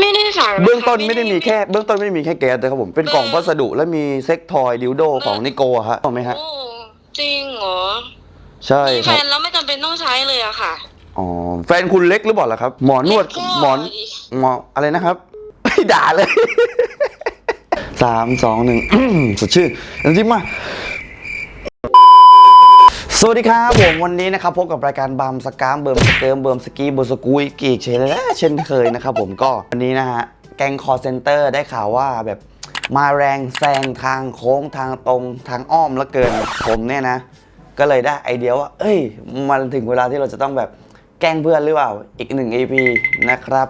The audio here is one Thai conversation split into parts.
ไม่ได้ฝากเบื้องต้นไม่ได้มีแค่เบื้องต้นไม่ได้มีแค่แก๊สนะครับผมเป็นกล่องพัสดุและมีเซ็กทอยดิวโดของนิโกะฮะถูกไหมฮะ โอ้จริงเหรอใช่มีคแฟรับนแล้วไม่จำเป็นต้องใช้เลยอะค่ะอ๋อแฟนคุณเล็กหรือเปล่าล่ะครับ หมอนวดเล็กก็หมอน หมออะไรนะครับ ด่าเลย สามสองหนึ่ง สดชื่นจริงๆมา สวัสดีครับผมวันนี้นะครับพบกับรายการบามสกามเบิร์มสเกิร์มเบิร์มสกีบสกุยกีกเชนและเช่นเคยนะครับผมก็วันนี้นะฮะแกงคอเซนเตอร์ได้ข่าวว่าแบบมาแรงแซงทางโค้งทางตรงทางอ้อมแล้วเกินผมเนี่ยนะ ก็เลยได้ไอเดียว่า เอ้ย มันถึงเวลาที่เราจะต้องแบบแกล้งเพื่อนหรือเปล่าอีกหนึ่ง EP นะครับ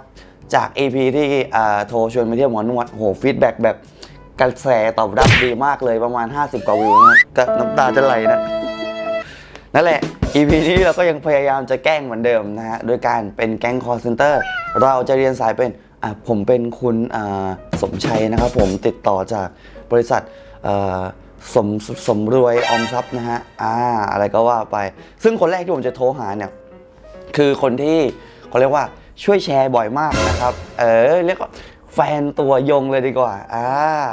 จาก EP ที่อ่าโทรชวนไปเที่ยวหมอนวดโหฟีดแบ็กแบบกระแสตอบรับดีมากเลยประมาณ 50 กว่าวิวนะก็น้ำตาจะไหลนะ นั่นแหละ EP นี้เราก็ยังพยายามจะแกล้งเหมือนเดิมนะฮะ โดยการเป็นแก๊งคอร์เซนเตอร์ เราจะเรียนสายเป็น อะผมเป็นคุณอ่าสมชัยนะครับผมติดต่อจากบริษัทอ่อสมสมรวยออมทรัพย์นะฮะ อ่า อะไรก็ว่าไป ซึ่งคนแรกที่ผมจะโทรหาเนี่ย คือคนที่เขาเรียกว่าช่วยแชร์บ่อยมากนะครับ เออเรียกว่าแฟนตัวยงเลยดีกว่า อ่า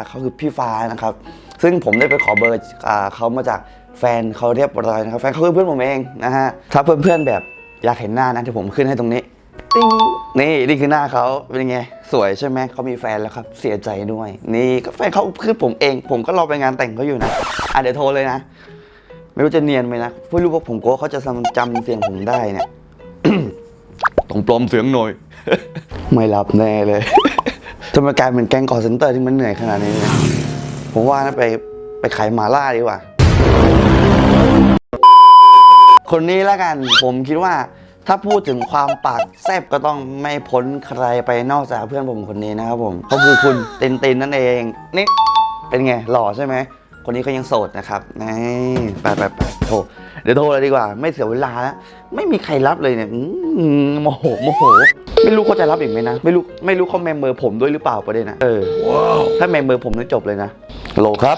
เขาคือพี่ฟ้านะครับ ซึ่งผมได้ไปขอเบอร์อ่าเขามาจาก แฟนเขาเรียบร้อยนะครับแฟนเขาคือเพื่อนผมเองนะฮะถ้าเพื่อนๆแบบอยากเห็นหน้านะที่ผมขึ้นให้ตรงนี้ติ้งนี่นี่คือหน้าเขาเป็นไงสวยใช่ไหมเขามีแฟนแล้วครับ เสียใจด้วย นี่ก็แฟนเขาคือผมเอง ผมก็รอไปงานแต่งเขาอยู่นะอะเดี๋ยวโทรเลยนะ ไม่รู้จะเนียนไหมนะไม่รู้ว่าผมกลัวเขาจะจำเสียงผมได้เนี่ยต้องปลอมเสียงหน่อย ไม่รับแน่เลยจะมากลายเป็นแก๊งคอร์เซนเตอร์ที่มันเหนื่อยขนาดนี้นะผมว่านะไปไปขายหมาล่าดีกว่า คนนี้แล้วกันผมคิดว่าถ้าพูดถึงความปากแซบก็ต้องไม่พ้นใครไปนอกจากเพื่อนผมคนนี้นะครับผมเขาคือคุณเตินตินนั่นเองนี่เป็นไงหล่อใช่ไหมคนนี้เขายังโสดนะครับนี่ไปไปไปโทรเดี๋ยวโทรเลยดีกว่า ไม่เสียเวลาแล้วไม่มีใครรับเลยเนี่ยมโมโหโมโห ไม่รู้เขาจะรับอีกไหมนะ ไม่รู้ไม่รู้เขาเมมเบอร์ผมด้วยหรือเปล่าประเด็นนะเออถ้าเมมเบอร์ผมนี่จบเลยนะโหลครับ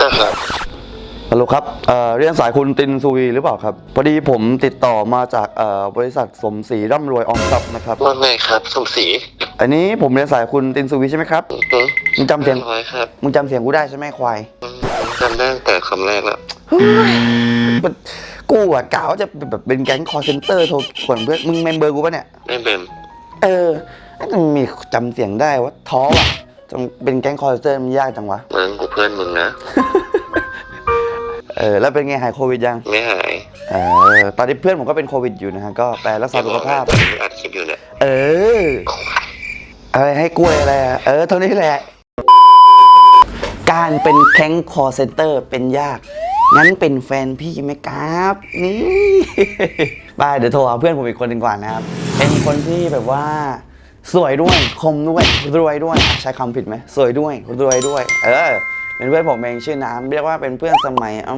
ครับ โหลครับเอ่อเรียนสายคุณตินซูวีหรือเปล่าครับ พอดีผมติดต่อมาจากเอ่อบริษัทสมศรีร่ำรวยออมทรัพย์นะครับว่าไงครับ สมศรี อันนี้ผมเรียนสายคุณตินซูวีใช่ไหมครับอือฮึมึงจำเสียงรีบร้อยครับมึงจำเสียงกูได้ใช่ไหมควายอืมจำได้ตั้งแต่คำแรกแล้วมันกูอะกะว่าจะแบบเป็นแก๊งคอร์เซนเตอร์โทรขวนเพื่อนมึงเมมเบอร์กูปะเนี่ยไม่เป็นเออมันมีจำเสียงได้ว่าท้อว่ะจงเป็นแก๊งคอร์เซนเตอร์มันยากจังวะมึงกูเพื่อนมึงนะ เออแล้วเป็นไงหายโควิดยังไม่หายเออตอนนี้เพื่อนผมก็เป็นโควิดอยู่นะฮะก็ไปรักษาสุขภาพตอนนี้อัดคลิปอยู่เนี่ยเอออะไรให้กล้วยอะไรอะเออเท่านี้แหละ การเป็นแข้งคอเซนเตอร์เป็นยาก งั้นเป็นแฟนพี่ไหมครับ นี่บายเดี๋ยวโทรหาเพื่อนผมอีกคนหนึ่งก่อนนะครับ เป็นคนที่แบบว่า สวยด้วย คมด้วย รวยด้วยอะใช้คำผิดไหม สวยด้วย รวยด้วย เออ เป็นเพื่อนผมเองชื่อน้ำเรียกว่าเป็นเพื่อนสมัยอื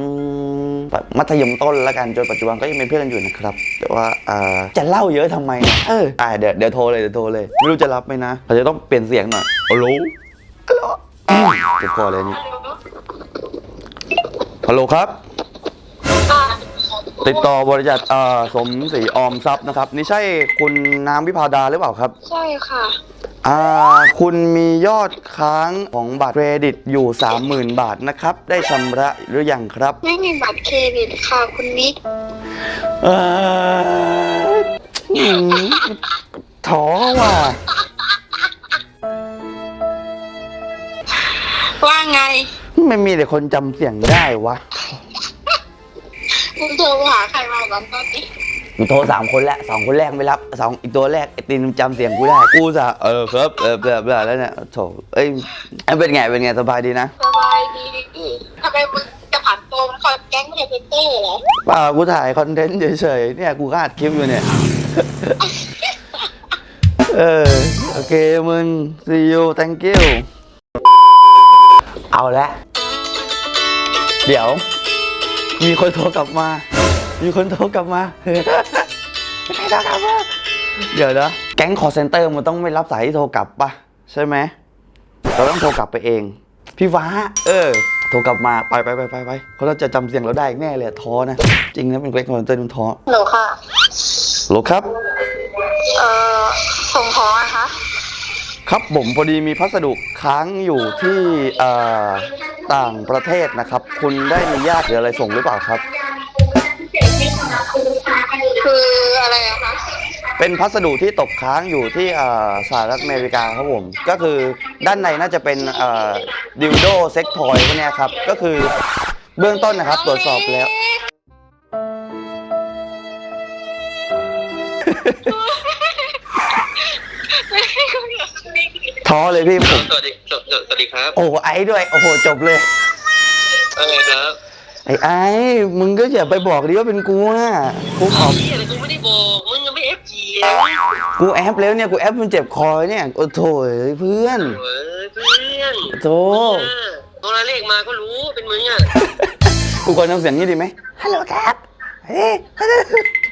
มแบบมัธยมต้นแล้วกันจนปัจจุบันก็ยังเป็นเพื่อนกันอยู่นะครับ แต่ว่าเอ่อจะเล่าเยอะทำไมเนี่ยเอออะเดี๋ยวเดี๋ยวโทรเลยเดี๋ยวโทรเลยไม่รู้จะรับไหมนะเราจะต้องเปลี่ยนเสียงหน่อยฮัลโหลฮัลโหลอืมเดี๋ยวพอเลยนี่ฮัลโหลครับ ติดต่อบริษัทเอ่อสมศรีออมทรัพย์นะครับ นี่ใช่คุณน้ำวิพาดาหรือเปล่าครับ ใช่ค่ะ อ่าคุณมียอดค้างของบัตรเครดิตอยู่ 30,000 บาทนะครับ ได้ชำระหรือยังครับ ไม่มีบัตรเครดิตค่ะคุณนิกเอ่ออืมท้อว่ะว่าไงไม่มีแต่คนจำเสียงได้วะ คุณโทรหาใครมาบ้างตอนนี้ กูโทรสามคนแล้วสองคนแรกไม่รับสองอีกตัวแรกไอ้ตินจำเสียงกูได้กูจะเออครับเออแบบแบบแล้วเนี่ยโถเอ้ยเอ้ยเป็นไงเป็นไงสบายดีนะสบายดีทำไมมึงจะผ่านโตมันคอยแก๊งคอมพิวเตอร์เหรอเปล่ากูถ่ายคอนเทนต์เฉยๆเนี่ยกูก็อัดคลิปอยู่เนี่ยเออโอเคมึง see you thank you เอาละเดี๋ยว มีคนโทรกลับมา มีคนโทรกลับมามีใครโทรกลับมาเดี๋ยวนะแก๊งคอร์เซนเตอร์มันต้องไม่รับสายที่โทรกลับปะใช่ไหมเราต้องโทรกลับไปเอง พี่ฟ้า เออ โทรกลับมาไปไปไปไปไปเขาจะจำเสียงเราได้อีกแน่เลยอะท้อนะ จริงนะเป็นแก๊งคอร์เซนเตอร์มันท้อหนูค่ะโหลครับ เอ่อส่งของอะคะครับผมพอดีมีพัสดุค้างอยู่ที่เอ่อต่างประเทศนะครับ คุณได้มีญาติหรืออะไรส่งหรือเปล่าครับ คืออะไรอะคะเป็นพัสดุที่ตกค้างอยู่ที่เอ่อสหรัฐอเมริกาครับผม ก็คือด้านในน่าจะเป็นดิวโดเซ็กทอยพวกเนี้ยครับ ก็คือเบื้องต้นนะครับตรวจสอบแล้ว ท้อเลยพี่ผม สวัสดีสวัสดีสวัสดีครับ โอ้ไอ้ด้วย โอ้โห จบเลยอะไรครับ ไอ้ไอ้มึงก็อย่าไปบอกดิว่าเป็นกูอะกูขอพี่อะไรกูไม่ได้บอกมึงยังไม่เอฟจีกูแอปแล้วเนี่ยกูแอปมันเจ็บคอเนี่ยโอ้โถเอ้ยเพื่อนเฮ้ยเพื่อนโถตัวเลขมาก็รู้เป็นมึงอะกูควรทำเสียงนี้ดีไหมฮัลโหลครับเฮ้ย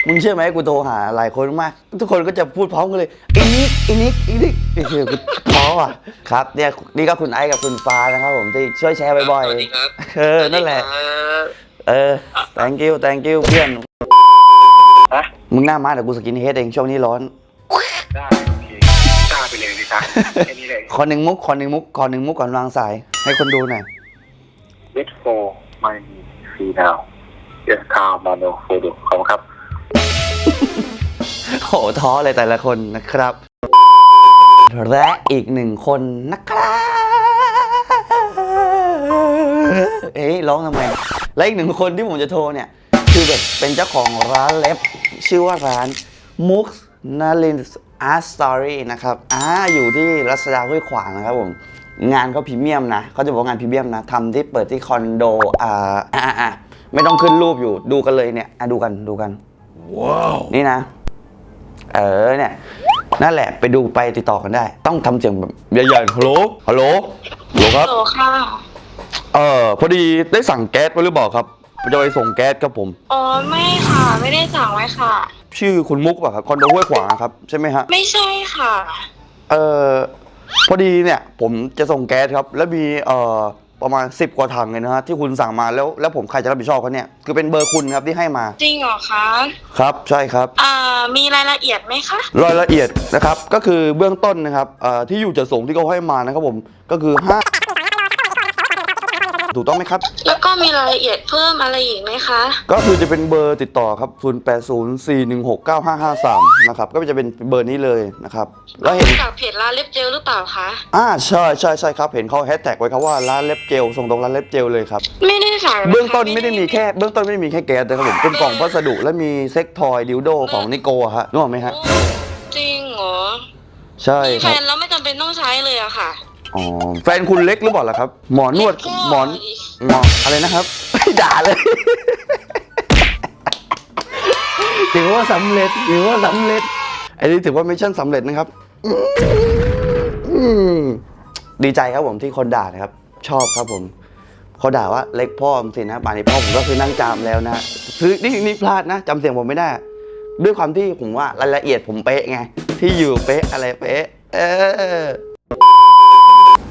มึงเชื่อไหมกูโทรหาหลายคนมาก ทุกคนก็จะพูดพร้อมกันเลยอินิกอินิกอินิกไอ้เหี้ยกู ท้ออะครับเนี่ยนี่ก็คุณไอซ์กับคุณฟ้านะครับผมที่ช่วยแชร์บ่อยสวัสดีครับๆเออนั่นแหละสวัสดีครับเออ thank you thank you เพื่อนฮะมึงหน้ามาเดี๋ยวกูสกินเฮดเองช่วงนี้ร้อน ได้โอเคกล้าไปเลยสิครับแค่นี้เลยขอหนึ่งมุกขอหนึ่งมุกขอหนึ่งมุกก่อนวางสาย ให้คนดูหน่อย Wait for my fee now Yes car mano photo ขอบคุณครับ โหท้อเลยแต่ละคนนะครับ และอีกหนึ่งคนนะครับเอ้ยร้องทำไม และอีกหนึ่งคนที่ผมจะโทรเนี่ย คือแบบเป็นเจ้าของร้านเล็บ ชื่อว่าร้านมุกนาลินอาร์ตสตอรี่นะครับอ่าอยู่ที่รัชดาห้วยขวางนะครับผมงานเขาพรีเมียมนะเขาจะบอกว่างานพรีเมียมนะทำที่เปิดที่คอนโดอ่าอ่าอ่าไม่ต้องขึ้นรูปอยู่ดูกันเลยเนี่ยอะดูกันดูกันนี่นะ เออเนี่ย นั่นแหละไปดูไปติดต่อกันได้ ต้องทำเสียงแบบใหญ่ๆฮัลโหลฮัลโหลฮัลโหลครับ โหลค่ะเออพอดีได้สั่งแก๊สไว้หรือเปล่าครับจะไปส่งแก๊สครับผม อ๋อไม่ค่ะ ไม่ได้สั่งไว้ค่ะ ชื่อคุณมุกป่ะครับคอนโดห้วยขวางครับใช่ไหมฮะ ไม่ใช่ค่ะ เออพอดีเนี่ยผมจะส่งแก๊สครับ แล้วมีเอ่อ ประมาณ 10 กว่าถังเลยนะฮะที่คุณสั่งมาแล้วแล้วผมใครจะรับผิดชอบเขาเนี่ยคือเป็นเบอร์คุณครับที่ให้มา จริงเหรอคะครับใช่ครับ อ่ามีรายละเอียดไหมคะ รายละเอียดนะครับก็คือเบื้องต้นนะครับเอ่อที่อยู่จะส่งที่เขาให้มานะครับผมก็คือ5 ถูกต้องไหมครับ แล้วก็มีรายละเอียดเพิ่มอะไรอีกไหมคะ ก็คือจะเป็นเบอร์ติดต่อครับ 0804169553 นะครับ ก็จะเป็นเบอร์นี้เลยนะครับ แล้วเห็นจากเพจร้านเล็บเจลหรือเปล่าคะอ่าใช่ใช่ใช่ครับ เห็นเขาแฮชแท็กไว้ครับว่าร้านเล็บเจลส่งตรงร้านเล็บเจลเลยครับ ไม่ได้สั่งะคะเบื้องต้นไม่ได้มีแค่เบื้องต้นไม่ได้มีแค่แก๊สนะครับผมเป็นกล่องพัสดุและมีเซ็กทอยดิวโดของนิโกะฮะนึกออกไหมฮะโอ้จริงเหรอใช่มีคแฟรับนแล้วไม่จำเป็นต้องใช้เลยอะค่ะ อ๋อแฟนคุณเล็กหรือเปล่าล่ะครับ หมอนวดหมอนหมออะไรนะครับ ด่าเลยถือว่าสำเร็จถือว่าสำเร็จไอ้นี่ถือว่ามิชชั่นสำเร็จนะครับอืมดีใจครับผมที่คนด่านะครับ ชอบครับผมเขาด่าว่าเล็กพ่อมสินะป่านนี้พ่อผมก็คือนั่งจามแล้วนะคือนี่นี่พลาดนะจำเสียงผมไม่ได้ ด้วยความที่ผมว่ารายละเอียดผมเป๊ะไงที่อยู่เป๊ะอะไรเป๊ะ เออ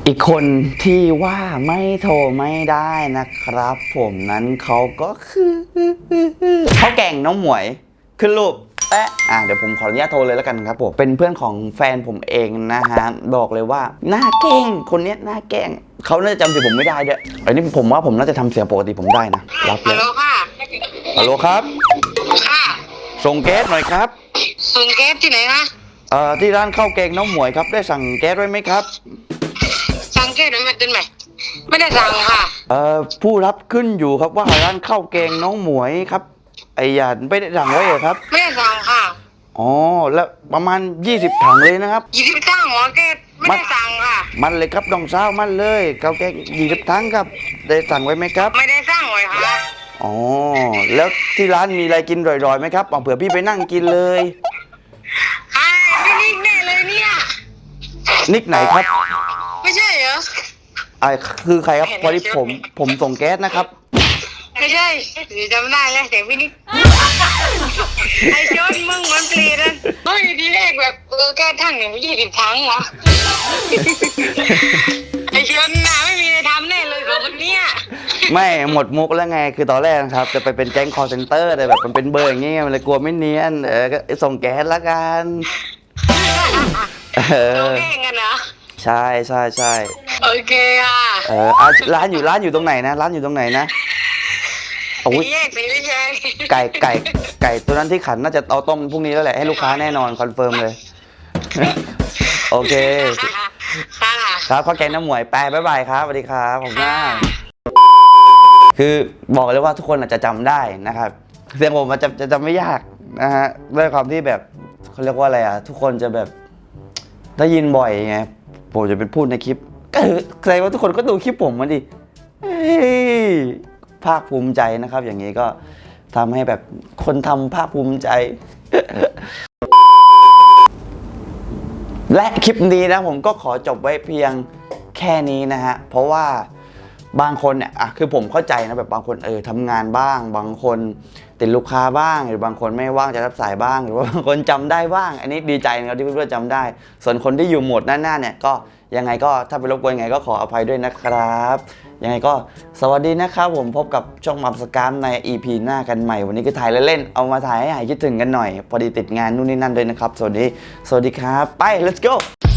อีกคนที่ว่าไม่โทรไม่ได้นะครับ ผมนั้นเขาก็คือเขาแก่งน้องหมวยขึ้นรูปแปะอะเดี๋ยวผมขออนุญาตโทรเลยแล้วกันครับผมเป็นเพื่อนของแฟนผมเองนะฮะบอกเลยว่าหน้าแกล้งคนเนี้ยหน้าแกล้งเขาน่าจะจำเสียงผมไม่ได้ด้วยอันนี้ผมว่าผมน่าจะทำเสียงปกติผมได้นะรับเลฮัลยโหลค่ะ ฮัลโหลครับ ค่ะส่งแก๊สหน่อยครับส่งแก๊สที่ไหนคะเอ่อที่ร้านข้าวแกงน้องหมวยครับได้สั่งแก๊สไว้ไหมครับ สั่งแก๊สหรือไม่เป็นไหมไม่ได้สั่งค่ะ เอ่อผู้รับขึ้นอยู่ครับว่าร้านข้าวแกงน้องหมวยครับ ไอ้หยาดไม่ได้สั่งไว้เหรอครับไม่ได้สั่งค่ะอ๋อแล้วประมาณ 20ถังเลยนะครับ ยี่สิบตั้งหัวแก๊สไม่ได้สั่งค่ะ มันเลยครับดองเช้ามันเลยข้าวแกง20ถังครับ ได้สั่งไว้ไหมครับไม่ได้สั่งไว้ค่ะอ๋อแล้วที่ร้านมีอะไรกินอร่อยๆไหมครับเอาเผื่อพี่ไปนั่งกินเลย ค่ะพี่นิกแน่เลยเนี่ยนิกไหนครับ ไม่ใช่เหรอไอ้คือใครครับพอดีผมผมส่งแก๊สนะครับ ไม่ใช่หรือจำได้แล้วเสียงพี่นิกไอ้ชนมึงมันเปลี่ยนเฮ้ยทีแรกแบบเออแก้ทั้งหนึ่งยี่สิบทั้งเหรอไอ้ชนน่ะไม่มีอะไรทำแน่เลยสองคนเนี้ยไม่หมดมุกแล้วไงคือตอนแรกนะครับ จะไปเป็นแก๊งคอร์เซนเตอร์แต่แบบมันเป็นเบอร์อย่างเงี้ยมันเลยกลัวไม่เนียนเออก็ส่งแก๊สละกันเอเราอแกล้งกันนะ ใช่ใช่ใช่โอเคอะเอออะร้านอยู่ร้านอยู่ตรงไหนนะ ร้านอยู่ตรงไหนนะโอ้ยแยกสีวิชัยไก่ไก่ ไก่ตัวนั้นที่ขันน่าจะเอาต้มพรุ่งนี้แล้วแหละให้ลูกค้าแน่นอนคอนเฟิร์มเลย โอเค ค่ะครับข้าวแกงน้ำหมวยไปบ๊ายบายครับสวัสดีครับผมหน้าคือบอกเลยว่าทุกคนอาจจะจำได้นะครับเสียงผมมันจะจะจำไม่ยากนะฮะด้วยความที่แบบเขาเรียกว่าอะไรอะ ทุกคนจะแบบได้ยินบ่อยไง ผมจะเป็นพูดในคลิปก็คือแสดงว่าทุกคนก็ดูคลิปผมมาดิภาคภูมิใจนะครับ อย่างนี้ก็ทำให้แบบคนทำภาคภูมิใจ และคลิปนี้นะผมก็ขอจบไว้เพียงแค่นี้นะฮะ เพราะว่าบางคนเนี่ยอะคือผมเข้าใจนะแบบบางคนเออทำงานบ้าง บางคน ติดลูกค้าบ้าง หรือบางคนไม่ว่างจะรับสายบ้าง หรือว่าบางคนจำได้บ้าง อันนี้ดีใจนะครับที่เพื่อนๆจำได้ ส่วนคนที่อยู่หมดหน้าๆเนี่ยก็ยังไงก็ถ้าไปรบกวนยังไงก็ขออภัยด้วยนะครับ ยังไงก็สวัสดีนะครับผมพบกับช่องมัมสกามใน EP หน้ากันใหม่ วันนี้ก็ถ่ายเล่นๆเอามาถ่ายให้หายคิดถึงกันหน่อย พอดีติดงานนู่นนี่นั่นด้วยนะครับ สวัสดี สวัสดีครับ ไป let's go